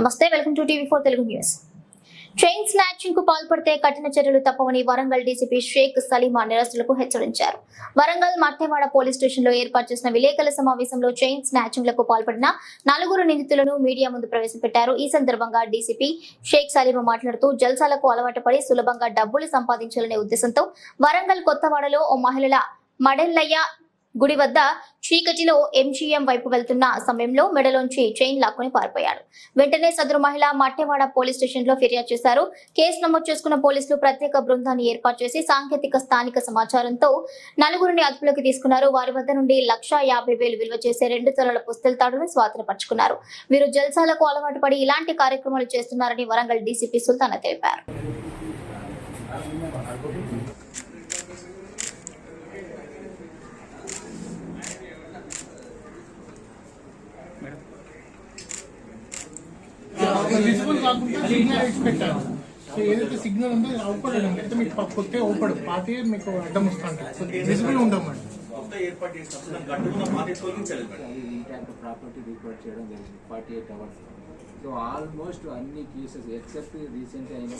నమస్తే welcome to TV four Telugu news. Chain స్నాచింగ్కు పాల్పడితే కఠిన చర్యలు తప్పవని వరంగల్ డీసీపీ షేక్ సలీమా నిరస్తులకు హెచ్చరించారు. వరంగల్ మట్టెవాడ పోలీస్ స్టేషన్లో ఏర్పాటు చేసిన విలేకరుల సమావేశంలో చైన్ స్నాచింగ్లకు పాల్పడిన నలుగురు నిందితులను మీడియా ముందు ప్రవేశపెట్టారు. ఈ సందర్భంగా డీసీపీ షేక్ సలీమా మాట్లాడుతూ జల్సాలకు అలవాటు పడి సులభంగా డబ్బులు సంపాదించాలనే ఉద్దేశంతో వరంగల్ కొత్తవాడలో ఓ మహిళల మడెల్లయ్య గుడి వద్ద చీకటిలో ఎంజీఎం వైపు వెళ్తున్న సమయంలో మెడలోంచి చైన్ లాక్కుని పారిపోయాడు వెంటనే సదరు మహిళ మట్టెవాడ పోలీస్ స్టేషన్లో ఫిర్యాదు చేశారు. కేసు నమోదు చేసుకున్న పోలీసులు ప్రత్యేక బృందాన్ని ఏర్పాటు చేసి సాంకేతిక స్థానిక సమాచారంతో నలుగురిని అదుపులోకి తీసుకున్నారు. వారి వద్ద నుండి లక్ష యాభై వేలు విలువ చేసే రెండు తొలల పుస్తల తాడును స్వాధీనపరుచుకున్నారు. వీరు జల్సాలకు అలవాటు పడి ఇలాంటి కార్యక్రమాలు చేస్తున్నారని వరంగల్ డీసీపీ సుల్తానా తెలిపారు విజిబుల్ కాకుండా సిగ్నల్ ఇచ్చి పెట్టారు సో ఏదైతే సిగ్నల్ ఉందో అది అవుపడడం అయితే మీకు కొత్త అవుపడు పాతే మీకు అడ్డం వస్తూ ఉంటుంది విజిబుల్ మేడం. ప్రాపర్టీ చేయడం జరిగింది. Forty eight hours so almost అన్ని కేసెస్ ఎక్సెప్ట్ రీసెంట్ అయిన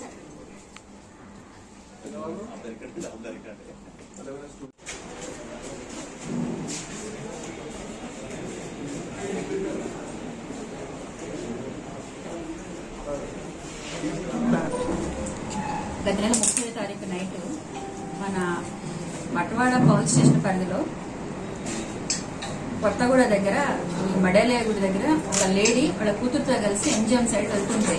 గత నెల ముప్పై తారీఖు నైట్ మన మటవాడ పోలీస్ స్టేషన్ పరిధిలో కొత్తగూడ దగ్గర ఈ మడేలయ గుడి దగ్గర ఒక లేడీ వాళ్ళ కూతురుతో కలిసి ఎంజిఎం సైడ్ వెళ్తుంటే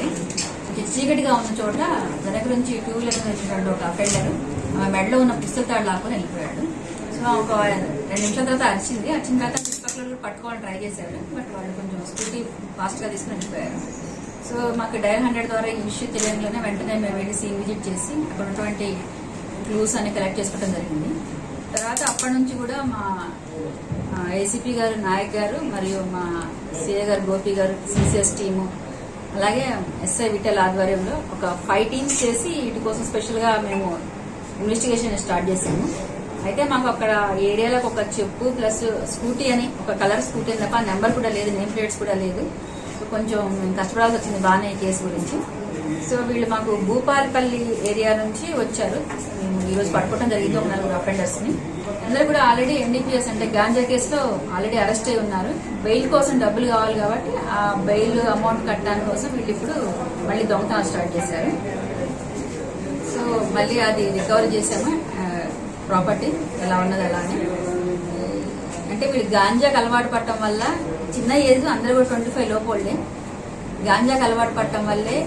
చీకటిగా ఉన్న చోట వెనక నుంచి టూ వీలర్ వచ్చినటువంటి ఒక అఫెండర్ ఆమె మెడలో ఉన్న పుస్తకాలు లాక్కొని వెళ్ళిపోయాడు. సో ఒక రెండు నిమిషాల తర్వాత అరిచింది. అరిచిన తర్వాత చుట్టుపక్కల పట్టుకోవాలని ట్రై చేశాడు బట్ వాళ్ళు కొంచెం స్కూటీ ఫాస్ట్గా తీసుకుని వెళ్ళిపోయారు. సో మాకు డయల్ హండ్రెడ్ ద్వారా ఈ విషయం తెలియగానే వెంటనే మేము వెళ్ళి సీన్ విజిట్ చేసి అక్కడ ఉన్నటువంటి క్లూస్ అన్ని కలెక్ట్ చేసుకోవడం జరిగింది. తర్వాత అప్పటి నుంచి కూడా మా ఏసీపీ గారు నాయక్ గారు మరియు మా సిఏ గారు గోపి గారు సిసిఎస్ టీము అలాగే ఎస్ఐ విఠల్ ఆధ్వర్యంలో ఒక ఫైవ్ టీమ్స్ చేసి వీటి కోసం స్పెషల్గా మేము ఇన్వెస్టిగేషన్ స్టార్ట్ చేసాము. అయితే మాకు అక్కడ ఏరియాలకు ఒక చెప్పు ప్లస్ స్కూటీ అని ఒక కలర్ స్కూటీ అని తప్ప నెంబర్ కూడా లేదు నేమ్ ప్లేట్స్ కూడా లేదు. కొంచెం కష్టపడాల్సి వచ్చింది బాగానే ఈ కేసు గురించి. సో వీళ్ళు మాకు భూపాలపల్లి ఏరియా నుంచి వచ్చారు. మేము ఈరోజు పట్టుకోవడం జరిగింది ఒక నలుగురు అఫెండర్స్ని అందరూ కూడా ఆల్రెడీ ఎన్డీపీఎస్ అంటే గాంజా కేసులో ఆల్రెడీ అరెస్ట్ అయి ఉన్నారు. బెయిల్ కోసం డబ్బులు కావాలి కాబట్టి ఆ బెయిల్ అమౌంట్ కట్టడానికి కోసం వీళ్ళు ఇప్పుడు మళ్ళీ దొంగతనం స్టార్ట్ చేశారు. సో మళ్ళీ అది రికవర్ చేసాము ప్రాపర్టీ ఎలా ఉన్నది అలానే. అని అంటే వీళ్ళు గాంజాకి అలవాటు పడటం వల్ల చిన్న ఏజ్ అందరూ కూడా ట్వంటీ ఫైవ్ లోపోళ్ళే గాంజాకి అలవాటు పడటం వల్లే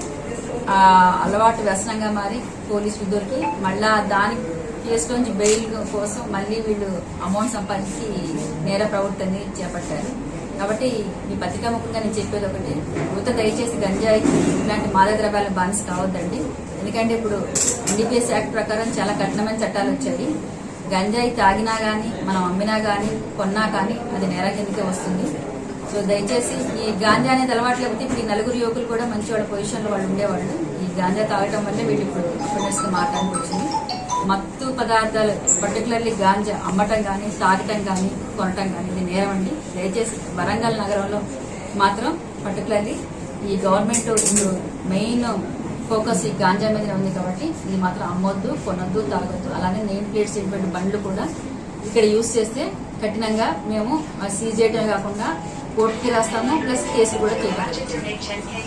ఆ అలవాటు వ్యసనంగా మారి పోలీసులు దొరికి మళ్ళా దాని కేసులోంచి బెయిల్ కోసం మళ్ళీ వీళ్ళు అమౌంట్ సంపాదించి నేర ప్రవృత్తిని చేపట్టారు. కాబట్టి ఈ పత్రికా ముఖంగా నేను చెప్పేది ఒకటి యువత దయచేసి గంజాయికి ఇలాంటి మాదక ద్రవ్యాల బానిస కావద్దండి. ఎందుకంటే ఇప్పుడు ఎన్డీపీఎస్ యాక్ట్ ప్రకారం చాలా కఠినమైన చట్టాలు వచ్చాయి. గంజాయి తాగినా కానీ మనం అమ్మినా కానీ కొన్నా కానీ అది నేర కిందకే వస్తుంది? సో దయచేసి ఈ గాంజా అనేది అలవాటు లేకపోతే ఇప్పుడు ఈ నలుగురు యువకులు కూడా మంచి వాళ్ళ పొజిషన్లో వాళ్ళు ఉండేవాళ్ళు. ఈ గాంజా తాగటం వల్లే వీళ్ళు ఇప్పుడు అఫెండర్స్ మారడానికి వచ్చింది. మత్తు పదార్థాలు పర్టికులర్లీ గాంజా అమ్మటం కానీ తాగటం కానీ కొనటం కానీ ఇది నేరం అండి దయచేసి వరంగల్ నగరంలో మాత్రం పర్టికులర్లీ ఈ గవర్నమెంట్ ఇప్పుడు మెయిన్ ఫోకస్ ఈ గాంజా మీద ఉంది కాబట్టి ఇది మాత్రం అమ్మొద్దు కొనొద్దు తాగొద్దు. అలానే నేమ్ ప్లేట్స్ ఇటువంటి బండ్లు కూడా ఇక్కడ యూజ్ చేస్తే కఠినంగా మేము సీజ్ చేయడమే కాకుండా కోర్టుకి రాస్తాము ప్లస్ కేసు కూడా చేయాలి